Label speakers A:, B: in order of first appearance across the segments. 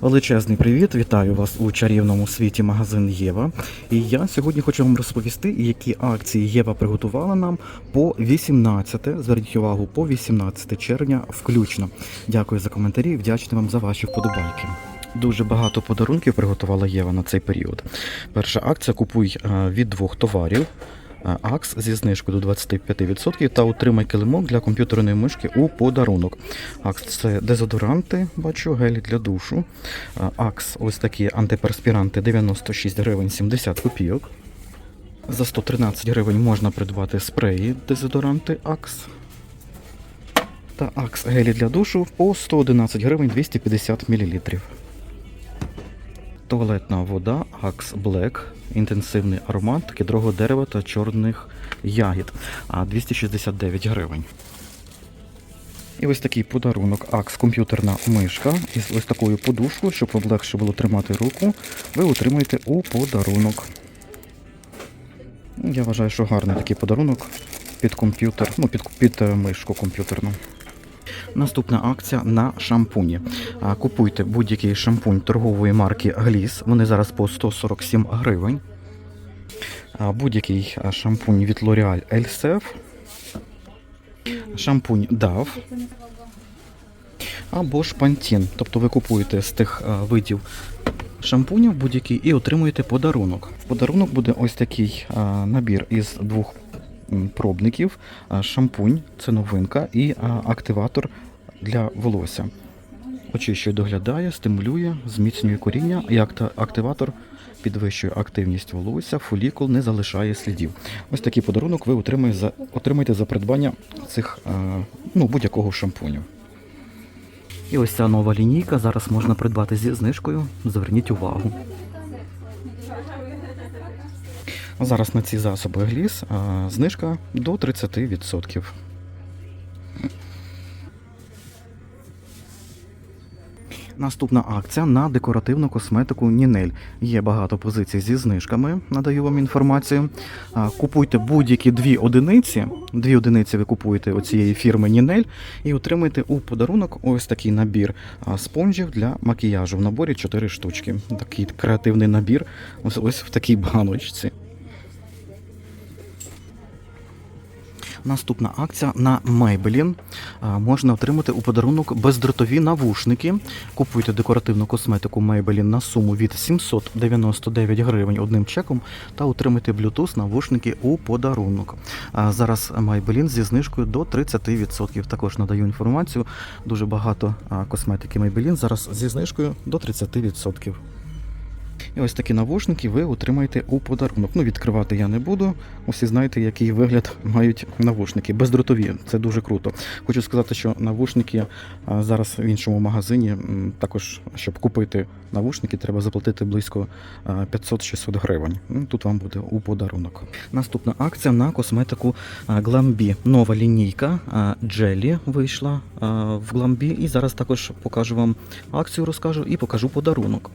A: Величезний привіт! Вітаю вас у чарівному світі магазин Єва. І я сьогодні хочу вам розповісти, які акції Єва приготувала нам по 18, зверніть увагу, по 18 червня включно. Дякую за коментарі, вдячний вам за ваші вподобайки. Дуже багато подарунків приготувала Єва на цей період. Перша акція купуй е, від двох товарів. Акс зі знижкою до 25% та отримай килимок для комп'ютерної мишки у подарунок. Акс це дезодоранти, бачу, гелі для душу. Акс, ось такі антиперспіранти 96 гривень 70 копійок. За 113 гривень можна придбати спреї дезодоранти Акс. Та Акс гелі для душу по 111 гривень 250 мл. Туалетна вода Axe Black, інтенсивний аромат кедрого дерева та чорних ягід, а 269 гривень. І ось такий подарунок Axe комп'ютерна мишка із ось такою подушкою, щоб вам легше було тримати руку, ви отримаєте у подарунок. Я вважаю, що гарний такий подарунок під комп'ютер, ну під, під е, мишку комп'ютерну. Наступна акція на шампуні. Купуйте будь-який шампунь торгової марки Гліс. Вони зараз по 147 гривень. Будь-який шампунь від L'Oreal Elsef. Шампунь DAV. Або ж Pantene. Тобто ви купуєте з тих видів шампунів будь-який і отримуєте подарунок. В подарунок буде ось такий набір із двох пробників, шампунь, це новинка, і активатор для волосся. Очищує, доглядає, стимулює, зміцнює коріння і активатор підвищує активність волосся, фолікул не залишає слідів. Ось такий подарунок ви отримаєте за придбання цих ну, будь-якого шампуню. І ось ця нова лінійка зараз можна придбати зі знижкою. Зверніть увагу. Зараз на ці засоби гліс а, знижка до 30%. Наступна акція на декоративну косметику Нінель. Є багато позицій зі знижками. Надаю вам інформацію. Купуйте будь-які дві одиниці. Дві одиниці ви купуєте оцієї фірми Нінель і отримаєте у подарунок ось такий набір спонжів для макіяжу. В наборі 4 штучки. Такий креативний набір. Ось ось в такій баночці. Наступна акція на Maybelline. Можна отримати у подарунок бездротові навушники. Купуйте декоративну косметику Maybelline на суму від 799 гривень одним чеком та отримайте Bluetooth навушники у подарунок. Зараз Maybelline зі знижкою до 30%. Також надаю інформацію. Дуже багато косметики Maybelline зараз зі знижкою до 30%. І ось такі навушники ви отримаєте у подарунок. Ну, відкривати я не буду. Усі знаєте, який вигляд мають навушники. Бездротові, це дуже круто. Хочу сказати, що навушники зараз в іншому магазині. Також, щоб купити навушники, треба заплатити близько 500-600 гривень. Ну, Тут вам буде у подарунок. Наступна акція на косметику Glambi. Нова лінійка Jelly вийшла в Glambi. І зараз також покажу вам акцію, розкажу і покажу подарунок.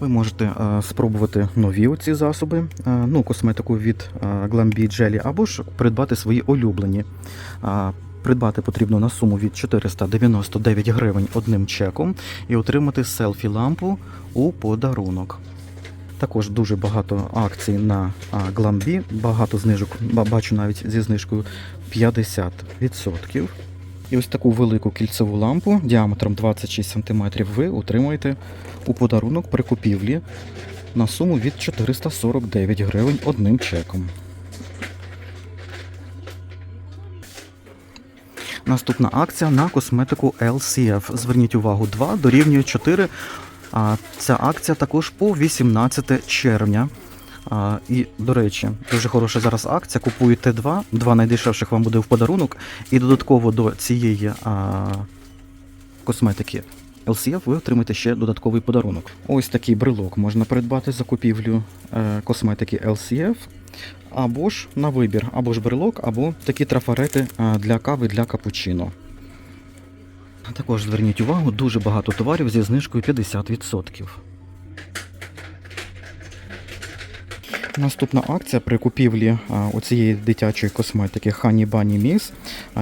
A: Ви можете е, спробувати нові оці засоби, е, ну, косметику від е, Glambi Jelly, або ж придбати свої улюблені. Придбати потрібно на суму від 499 гривень одним чеком і отримати селфі-лампу у подарунок. Також дуже багато акцій на Glambi, багато знижок, бачу навіть зі знижкою 50%. І ось таку велику кільцеву лампу діаметром 26 см ви отримаєте у подарунок при купівлі на суму від 449 гривень одним чеком. Наступна акція на косметику LCF. Зверніть увагу, 2 дорівнює 4. А ця акція також по 18 червня. А, і, до речі, дуже хороша зараз акція. Купуєте два, два найдешевших вам буде в подарунок, і додатково до цієї а, косметики LCF ви отримаєте ще додатковий подарунок. Ось такий брелок можна придбати за купівлю е, косметики LCF. Або ж на вибір, або ж брелок, або такі трафарети е, для кави для капучино. Також зверніть увагу, дуже багато товарів зі знижкою 50%. Наступна акція при купівлі оцієї дитячої косметики Honey Bunny Mix.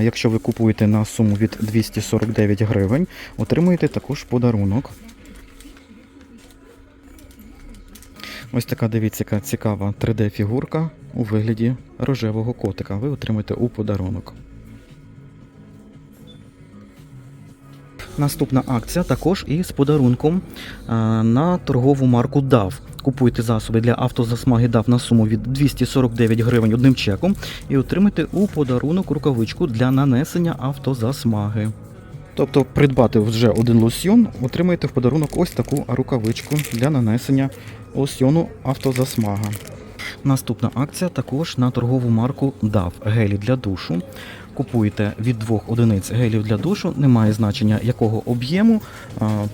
A: Якщо ви купуєте на суму від 249 гривень, отримуєте також подарунок. Ось така, дивіться, цікава 3D-фігурка у вигляді рожевого котика. Ви отримаєте у подарунок. Наступна акція також із подарунком на торгову марку DAF. Купуйте засоби для автозасмаги DAF на суму від 249 гривень одним чеком і отримайте у подарунок рукавичку для нанесення автозасмаги. Тобто придбати вже один лосьйон, отримаєте в подарунок ось таку рукавичку для нанесення лосьйону автозасмага. Наступна акція також на торгову марку DAF гелі для душу. Купуєте від двох одиниць гелів для душу, немає значення якого об'єму.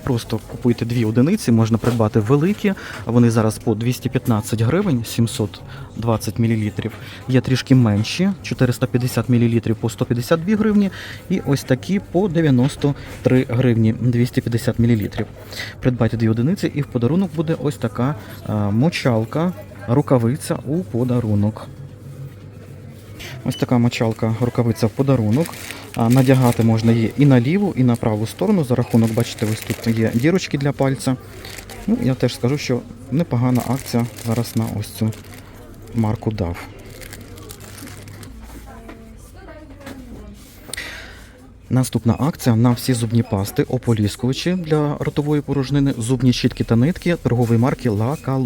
A: Просто купуєте дві одиниці, можна придбати великі. Вони зараз по 215 гривень, 720 мл. Є трішки менші, 450 мл по 152 гривні. І ось такі по 93 гривні, 250 мл. Придбайте дві одиниці, і в подарунок буде ось така мочалка, рукавиця у подарунок. Ось така мочалка рукавиця в подарунок. Надягати можна її і на ліву, і на праву сторону. За рахунок, бачите, ось тут є дірочки для пальця. Ну, я теж скажу, що непогана акція зараз на ось цю марку DAF. Наступна акція на всі зубні пасти, ополіскувачі для ротової порожнини, зубні щітки та нитки торгової марки. А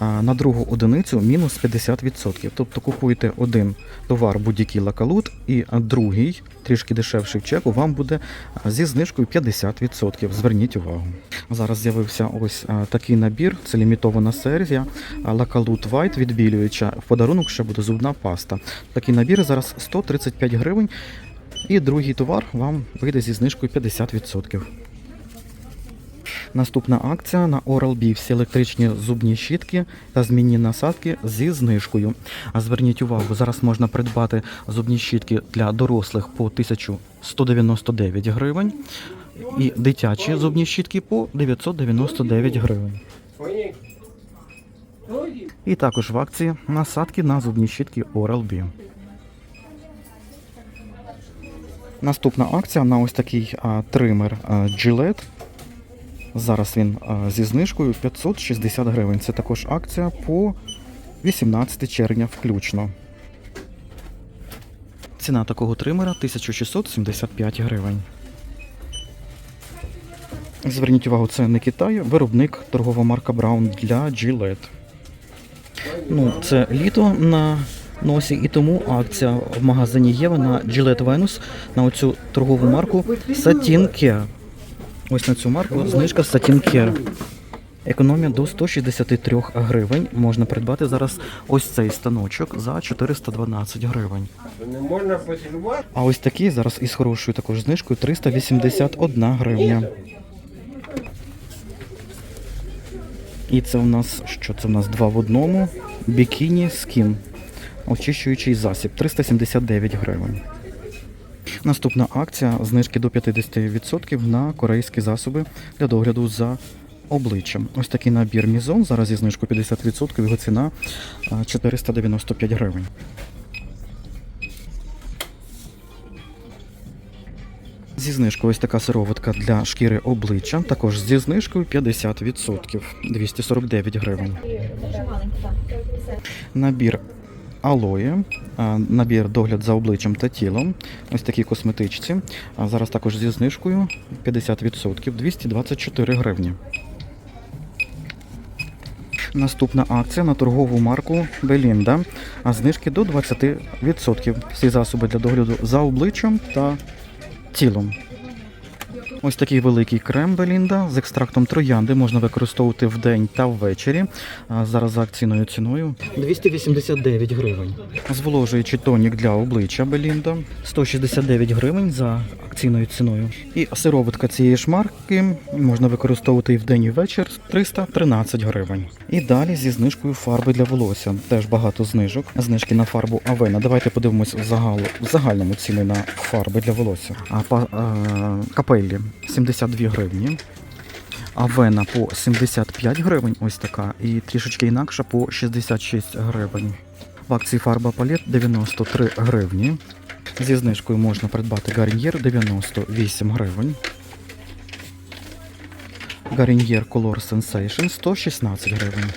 A: На другу одиницю мінус 50%. Тобто купуєте один товар будь-який Calut, і другий, трішки дешевший в чеку, вам буде зі знижкою 50%. Зверніть увагу. Зараз з'явився ось такий набір, це лімітована серія Calut White відбілююча. В подарунок ще буде зубна паста. Такий набір зараз 135 гривень. І другий товар вам вийде зі знижкою 50%. Наступна акція на Oral-B всі електричні зубні щітки та змінні насадки зі знижкою. А зверніть увагу, зараз можна придбати зубні щітки для дорослих по 1199 гривень і дитячі зубні щітки по 999 гривень. І також в акції насадки на зубні щітки Oral-B. Наступна акція на ось такий а, тример а, Gillette. Зараз він зі знижкою 560 гривень. Це також акція по 18 червня включно. Ціна такого тримера 1675 гривень. Зверніть увагу, це не Китай, виробник торгова марка Brown для Gillette. Ну, це літо на носі, і тому акція в магазині Єва на Gillette Venus на оцю торгову марку Satin Care. Ось на цю марку знижка Satin Care. Економія до 163 гривень. Можна придбати зараз ось цей станочок за 412 гривень. А ось такий зараз із хорошою також знижкою 381 гривня. І це у нас що це у нас два в одному. Бікіні скін. Очищуючий засіб 379 гривень. Наступна акція знижки до 50% на корейські засоби для догляду за обличчям. Ось такий набір Мізон. Зараз зі знижкою 50%, його ціна 495 гривень. Зі знижкою ось така сироватка для шкіри обличчя, також зі знижкою 50%, 249 гривень. Набір алоє, набір догляд за обличчям та тілом. Ось такі косметичці. Зараз також зі знижкою 50%, 224 гривні. Наступна акція на торгову марку Белінда. А знижки до 20%. Всі засоби для догляду за обличчям та тілом. Ось такий великий крем Белінда з екстрактом троянди можна використовувати вдень та ввечері. А зараз за акційною ціною 289 гривень. Зволожуючий тонік для обличчя Белінда 169 гривень за акційною ціною. І сироватка цієї ж марки можна використовувати і вдень і ввечір 313 гривень. І далі зі знижкою фарби для волосся. Теж багато знижок. Знижки на фарбу Авена. Давайте подивимось в, загалу, в загальному ціни на фарби для волосся. А па, капеллі 72 гривні. Авена по 75 гривень, ось така, і трішечки інакша по 66 гривень. В акції фарба палет 93 гривні. Зі знижкою можна придбати Гарньєр 98 гривень. Гарньєр Color Sensation 116 гривень.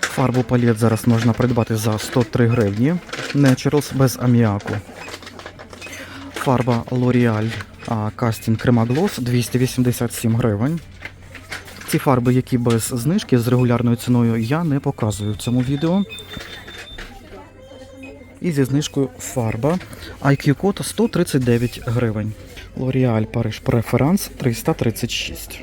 A: Фарбу палет зараз можна придбати за 103 гривні. Naturals без аміаку. Фарба L'Oreal Casting Crema Gloss 287 гривень. Ці фарби, які без знижки з регулярною ціною, я не показую в цьому відео. І зі знижкою фарба IQ код 139 гривень. L'Oreal Paris Preference 336.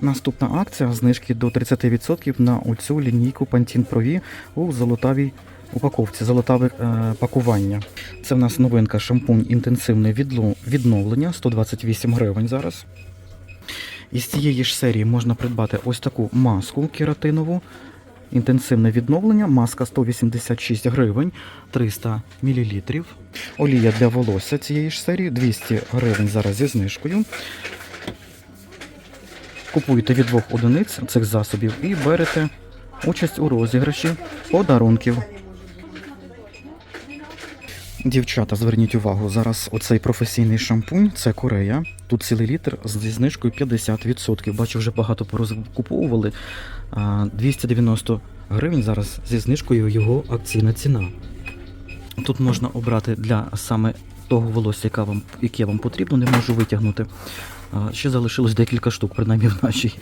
A: Наступна акція знижки до 30% на оцю лінійку Pantene Pro V у золотавій упаковці, золотаве е, пакування. Це в нас новинка шампунь інтенсивне відновлення 128 гривень зараз. Із цієї ж серії можна придбати ось таку маску кератинову. Інтенсивне відновлення, маска 186 гривень, 300 мл. Олія для волосся цієї ж серії 200 гривень зараз зі знижкою. Купуєте від двох одиниць цих засобів і берете участь у розіграші подарунків. Дівчата, зверніть увагу, зараз оцей професійний шампунь це Корея. Тут цілий літр зі знижкою 50%. Бачу, вже багато порозкуповували. 290 гривень зараз зі знижкою його акційна ціна. Тут можна обрати для саме того волосся, яке вам, яке вам потрібно, не можу витягнути. Ще залишилось декілька штук, принаймні в нашій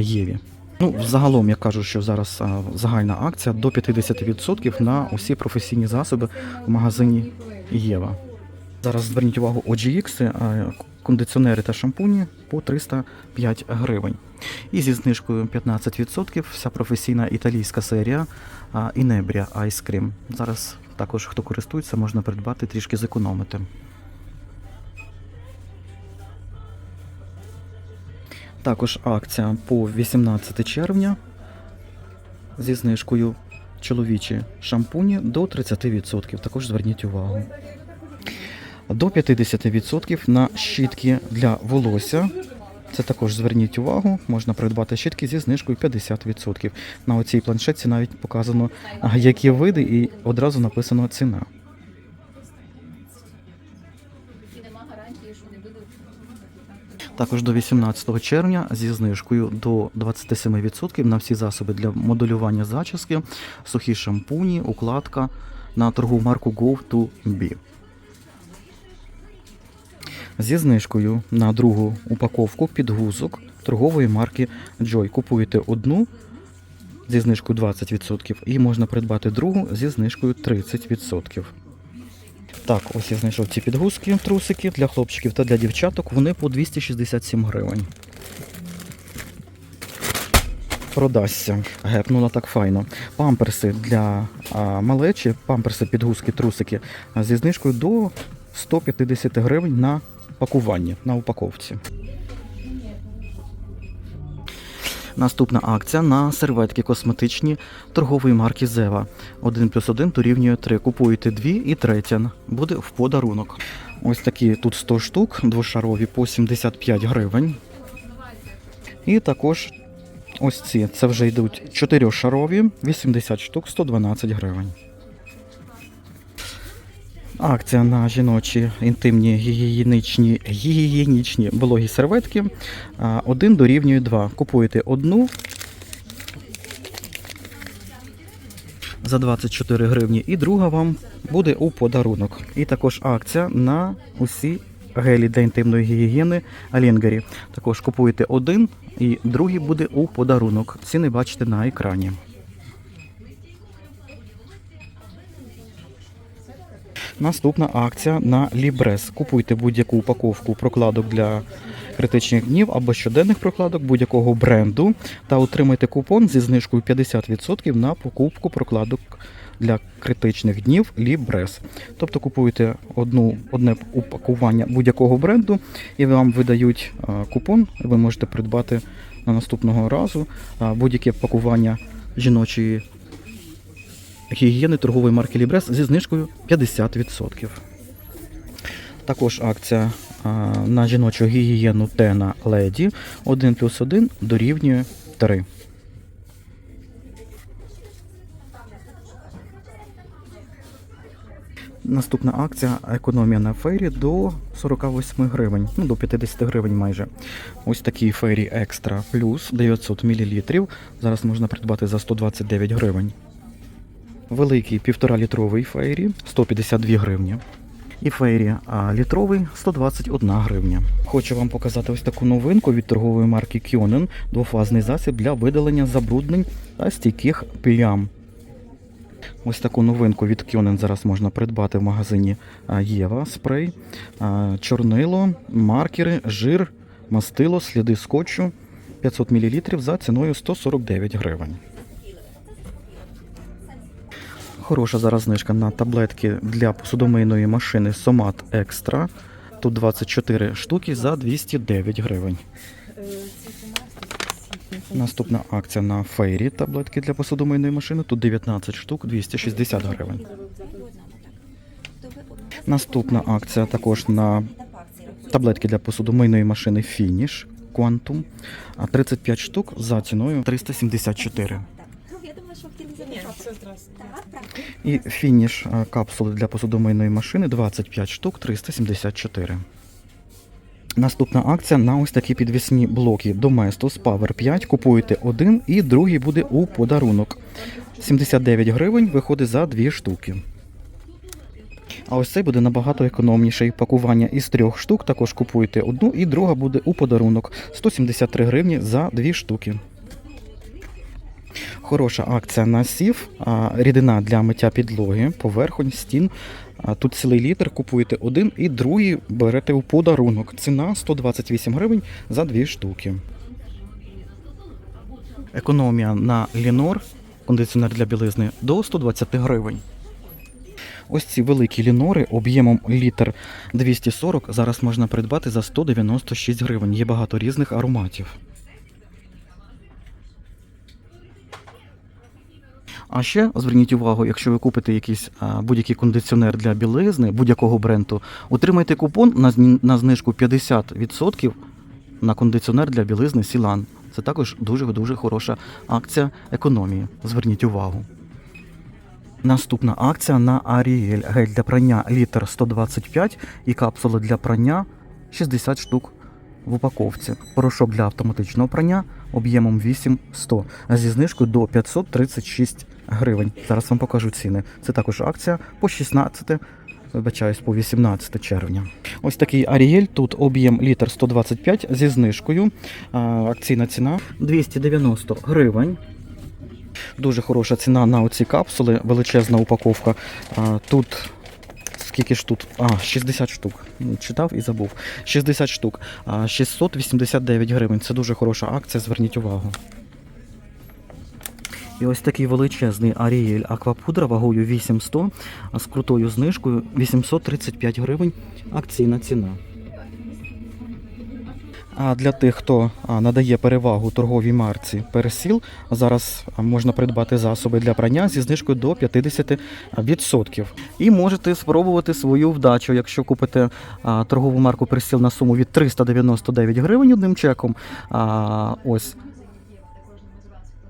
A: Єві. Ну, загалом я кажу, що зараз загальна акція до 50% на усі професійні засоби в магазині Єва. Зараз зверніть увагу OGX, кондиціонери та шампуні по 305 гривень. І зі знижкою 15% вся професійна італійська серія Inebria Ice Cream. Зараз також, хто користується, можна придбати трішки зекономити. Також акція по 18 червня зі знижкою чоловічі шампуні до 30%. Також зверніть увагу. До 50% на щітки для волосся. Це також зверніть увагу, можна придбати щітки зі знижкою 50%. На оцій планшетці навіть показано, які види, і одразу написано ціна. Також до 18 червня зі знижкою до 27% на всі засоби для моделювання зачіски, сухі шампуні, укладка на торгову марку Go2B. Зі знижкою на другу упаковку підгузок торгової марки Joy. Купуєте одну зі знижкою 20% і можна придбати другу зі знижкою 30%. Так, ось я знайшов ці підгузки, трусики для хлопчиків та для дівчаток. Вони по 267 гривень. Продасться. Гепнула так файно. Памперси для а, малечі, памперси, підгузки, трусики зі знижкою до 150 гривень на пакуванні, на упаковці. Наступна акція на серветки косметичні торгової марки Зева. 1 плюс 1 дорівнює 3. Купуєте дві і третя буде в подарунок. Ось такі тут 100 штук, двошарові по 75 гривень. І також ось ці. Це вже йдуть 4-шарові, 80 штук, 112 гривень. Акція на жіночі інтимні гігієнічні, гігієнічні вологі серветки. Один дорівнює 2. Купуєте одну за 24 гривні, і друга вам буде у подарунок. І також акція на усі гелі для інтимної гігієни Алінгері. Також купуєте один, і другий буде у подарунок. Ціни бачите на екрані. Наступна акція на Лібрес. Купуйте будь-яку упаковку прокладок для критичних днів або щоденних прокладок будь-якого бренду та отримайте купон зі знижкою 50% на покупку прокладок для критичних днів Лібрес. Тобто купуєте одну, одне упакування будь-якого бренду і вам видають купон, ви можете придбати на наступного разу будь-яке пакування жіночої гігієни торгової марки Лібрес зі знижкою 50%. Також акція на жіночу гігієну Тена Леді 1 плюс 1 дорівнює 3. Наступна акція економія на фейрі до 48 гривень, ну до 50 гривень майже. Ось такий фейрі екстра плюс 900 мл. Зараз можна придбати за 129 гривень. Великий 1,5 літровий фейрі 152 гривні. І фейрі а літровий 121 гривня. Хочу вам показати ось таку новинку від торгової марки Kionen. Двофазний засіб для видалення забруднень та стійких плям. Ось таку новинку від Kionen зараз можна придбати в магазині Єва спрей, чорнило, маркери, жир, мастило, сліди скотчу 500 мл за ціною 149 гривень. Хороша зараз знижка на таблетки для посудомийної машини Somat Extra. Тут 24 штуки за 209 гривень. Наступна акція на фейрі таблетки для посудомийної машини. Тут 19 штук, 260 гривень. Наступна акція також на таблетки для посудомийної машини Finish Quantum. А 35 штук за ціною 374. І фініш капсули для посудомийної машини 25 штук 374. Наступна акція на ось такі підвісні блоки Domestos Power 5. Купуєте один і другий буде у подарунок. 79 гривень виходить за дві штуки. А ось цей буде набагато економніший. Пакування із трьох штук. Також купуєте одну і друга буде у подарунок. 173 гривні за дві штуки. Хороша акція на сів, рідина для миття підлоги, поверхонь, стін. Тут цілий літр, купуєте один і другий берете у подарунок. Ціна 128 гривень за дві штуки. Економія на Лінор, кондиціонер для білизни, до 120 гривень. Ось ці великі лінори об'ємом літр 240 зараз можна придбати за 196 гривень. Є багато різних ароматів. А ще зверніть увагу, якщо ви купите якийсь будь-який кондиціонер для білизни будь-якого бренду, отримайте купон на, знижку 50% на кондиціонер для білизни Сілан. Це також дуже дуже хороша акція економії. Зверніть увагу. Наступна акція на Аріель. Гель для прання літр 125 і капсули для прання 60 штук в упаковці. Порошок для автоматичного прання об'ємом 800 зі знижкою до 536 гривень. Зараз вам покажу ціни. Це також акція по 16, вибачаюсь, по 18 червня. Ось такий Аріель, тут об'єм літр 125 зі знижкою. Акційна ціна 290 гривень. Дуже хороша ціна на оці капсули, величезна упаковка. Тут скільки ж тут? А, 60 штук. Читав і забув. 60 штук. А, 689 гривень. Це дуже хороша акція, зверніть увагу. І ось такий величезний Аріель Аквапудра вагою 800, а з крутою знижкою 835 гривень. Акційна ціна. А для тих, хто надає перевагу торговій марці Пересіл, зараз можна придбати засоби для прання зі знижкою до 50%. І можете спробувати свою вдачу, якщо купите торгову марку Пересіл на суму від 399 гривень одним чеком. Ось.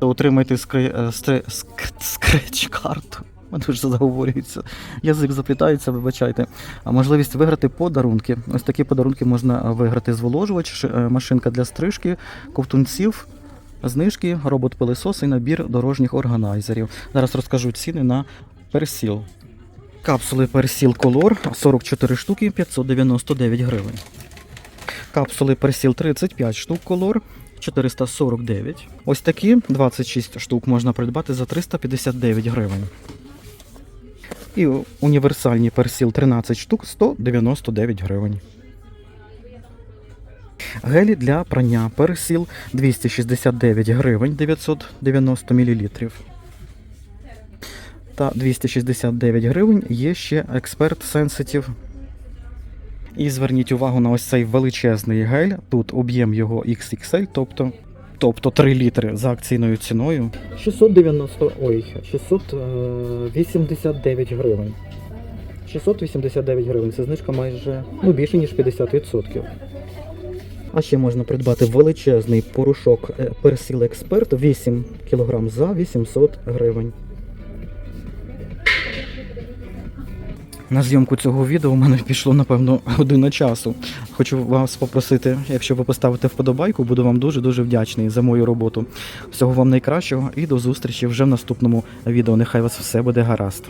A: То отримайте е, стре- ск- скреч-карту. У Мене вже заговорюється. Язик заплітається, вибачайте. А можливість виграти подарунки. Ось такі подарунки можна виграти зволожувач, е, машинка для стрижки, ковтунців, знижки, робот-пилисос і набір дорожніх органайзерів. Зараз розкажу ціни на персіл. Капсули персіл колор 44 штуки 599 гривень. Капсули персіл 35 штук колор 449. Ось такі 26 штук можна придбати за 359 гривень. І універсальні персіл 13 штук 199 гривень. Гелі для прання персіл 269 гривень 990 мл. Та 269 гривень є ще експерт Sensitive. І зверніть увагу на ось цей величезний гель. Тут об'єм його XXL, тобто, тобто 3 літри за акційною ціною. 690, ой, 689 гривень. 689 гривень. Це знижка майже ну, більше, ніж 50%. А ще можна придбати величезний порошок е, Персил Експерт 8 кг за 800 гривень. На зйомку цього відео у мене пішло, напевно, година часу. Хочу вас попросити, якщо ви поставите вподобайку, буду вам дуже-дуже вдячний за мою роботу. Всього вам найкращого і до зустрічі вже в наступному відео. Нехай вас все буде гаразд.